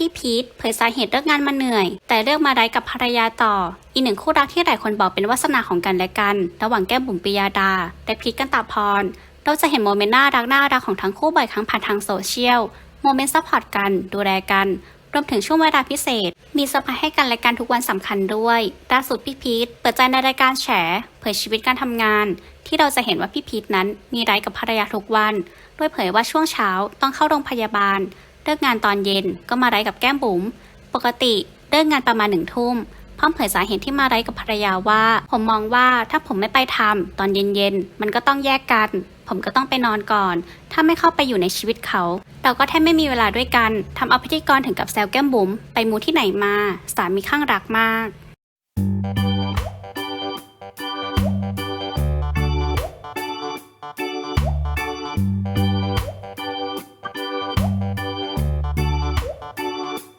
พี่พีทเผยสาเหตุเลิกงานมาเหนื่อย แต่เลือกมาไร้กับภรรยาต่อ อีกหนึ่งคู่รักที่หลายคนบอกเป็นวาสนาของกันและกัน ระหว่างแก้มบุ๋มปิยาดา และพีทกันตาพร เราจะเห็นโมเมนต์น่ารักน่ารักของทั้งคู่บ่อยครั้งผ่านทางโซเชียล โมเมนต์ซัพพอร์ตกัน ดูแลกันรวมถึงช่วงเวลาพิเศษ มีเซอร์ไพรส์ให้กันและกันทุกวันสำคัญด้วยล่าสุดพี่พีทเปิดใจในรายการแฉเผยชีวิตการทำงาน ที่เราจะเห็นว่าพี่พีทนั้นมีไร้กับภรรยาทุกวันโดยเผยว่าช่วงเช้าต้องเข้าโรงพยาบาล เลิกงานตอนเย็นก็มาไร้กับแก้มบุ๋ม ปกติเลิกงานประมาณหนึ่งทุ่มพร้อมเผยสาเหตุที่มาไร้กับภรรยาว่า ผมมองว่าถ้าผมไม่ไปทำตอนเย็นๆ มันก็ต้องแยกกัน ผมก็ต้องไปนอนก่อน ถ้าไม่เข้าไปอยู่ในชีวิตเขา เราก็แทบไม่มีเวลาด้วยกันทำเอาพิธีกรถึงกับแซวแก้มบุ๋มไปมูที่ไหนมา สามีข้างรักมาก